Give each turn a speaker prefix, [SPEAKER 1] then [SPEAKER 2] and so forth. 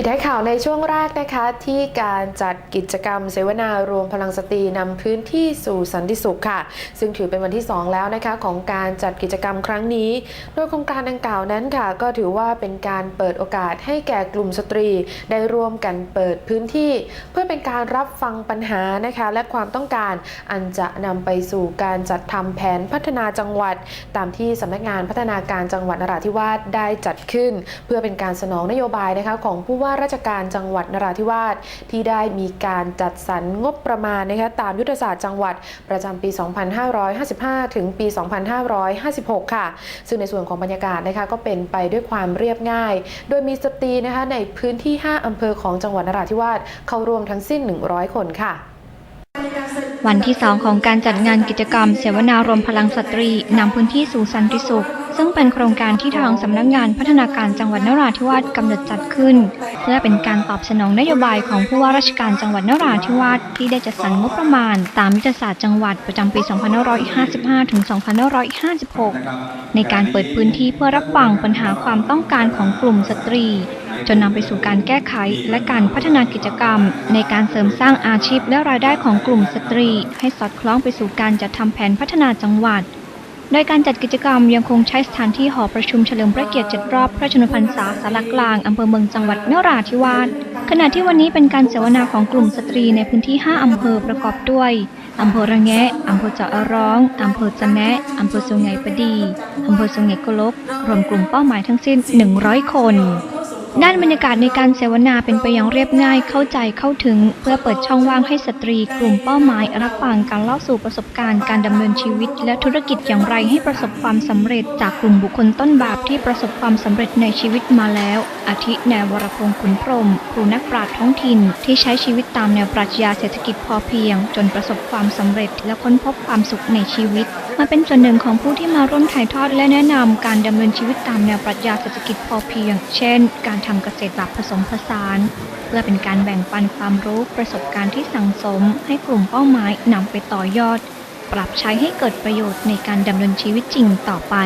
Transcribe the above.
[SPEAKER 1] ปิดท้ายข่าวในช่วงแรกนะคะ ที่การจัดกิจกรรมเสวนารวมพลังสตรีนำพื้นที่สู่สันติสุขค่ะ ซึ่งถือเป็นวันที่ 2 แล้วนะคะของการจัดกิจกรรมครั้งนี้ โดยโครงการดังกล่าวนั้นค่ะ ก็ถือว่าเป็นการเปิดโอกาสให้แก่กลุ่มสตรี ได้ร่วมกันเปิดพื้นที่ เพื่อเป็นการรับฟังปัญหานะคะ และความต้องการอันจะนำไปสู่การจัดทำแผนพัฒนาจังหวัด ตามที่สำนักงานพัฒนาการจังหวัดนราธิวาสได้จัดขึ้น เพื่อเป็นการสนองนโยบายนะคะของผู้ว่าราชการจังหวัดนราธิวาสที่ได้มีการจัดสรรงบประมาณนะคะตามยุทธศาสตร์จังหวัดประจำปี 2555 ถึงปี 2556 ค่ะ ซึ่งในส่วนของบรรยากาศนะคะก็เป็นไปด้วยความเรียบง่าย โดยมีสตรีนะคะในพื้นที่ 5 อำเภอของจังหวัดนราธิวาสเข้าร่วมทั้งสิ้น 100 คนค่ะ
[SPEAKER 2] วันที่2ของการจัดงานกิจกรรม เสวนารวมพลังสตรีนำพื้นที่สู่สันติสุข ซึ่งเป็นโครงการที่ทางสำนักงานพัฒนาการจังหวัดนราธิวาสกำหนดจัดขึ้น พื่อเป็นการตอบสนองนโยบายของผู้ว่าราชการจังหวัดนราธิวาสที่ได้จัดสรรงบประมาณ ตามยุทธศาสตร์จังหวัดประจำปี 2555 ถึง 2556 ในการเปิดพื้นที่เพื่อรับฟังปัญหาความต้องการของกลุ่มสตรี จนนำไปสู่การแก้ไขและการพัฒนากิจกรรม ในการเสริมสร้างอาชีพและรายได้ของกลุ่มสตรี ให้สอดคล้องไปสู่การจัดทำแผนพัฒนาจังหวัด โดยการจัดกิจกรรมยังคงใช้สถานที่หอประชุมเฉลิมพระเกียรติเจ็ดรอบพระชนมพรรษาสารกลางอำเภอเมืองจังหวัดนราธิวาสขณะที่วันนี้เป็นการเสวนาของกลุ่มสตรีในพื้นที่ 5 อำเภอประกอบด้วยอำเภอระแงะอำเภอเจาะอร้องอำเภอจะแนะอำเภอสุไหงปดีอำเภอสุไหงโกลกรวมกลุ่มเป้าหมายทั้งสิ้น 100 คน ด้านบรรยากาศในการเสวนาเป็นไปอย่างเรียบง่ายเข้าใจเข้าถึง เพื่อเปิดช่องว่างให้สตรีกลุ่มเป้าหมาย รับฟังการเล่าสู่ประสบการณ์การดำเนินชีวิต และธุรกิจอย่างไรให้ประสบความสำเร็จจากกลุ่มบุคคลต้นแบบที่ประสบความสำเร็จในชีวิตมาแล้ว อาทิแนววรพงศ์ขุนพรมครูนักปราชญ์ท้องถิ่น ที่ใช้ชีวิตตามแนวปรัชญาเศรษฐกิจพอเพียง จนประสบความสำเร็จและค้นพบความสุขในชีวิต มาเป็นส่วนหนึ่งของผู้ที่มาร่วมถ่ายทอดและแนะนำการดำเนินชีวิตตามแนวปรัชญาเศรษฐกิจพอเพียง เช่น การทำเกษตรแบบผสมผสาน เพื่อเป็นการแบ่งปันความรู้ประสบการณ์ที่สั่งสม ให้กลุ่มเป้าหมายนำไปต่อยอด ปรับใช้ให้เกิดประโยชน์ในการดำเนินชีวิตจริงต่อไป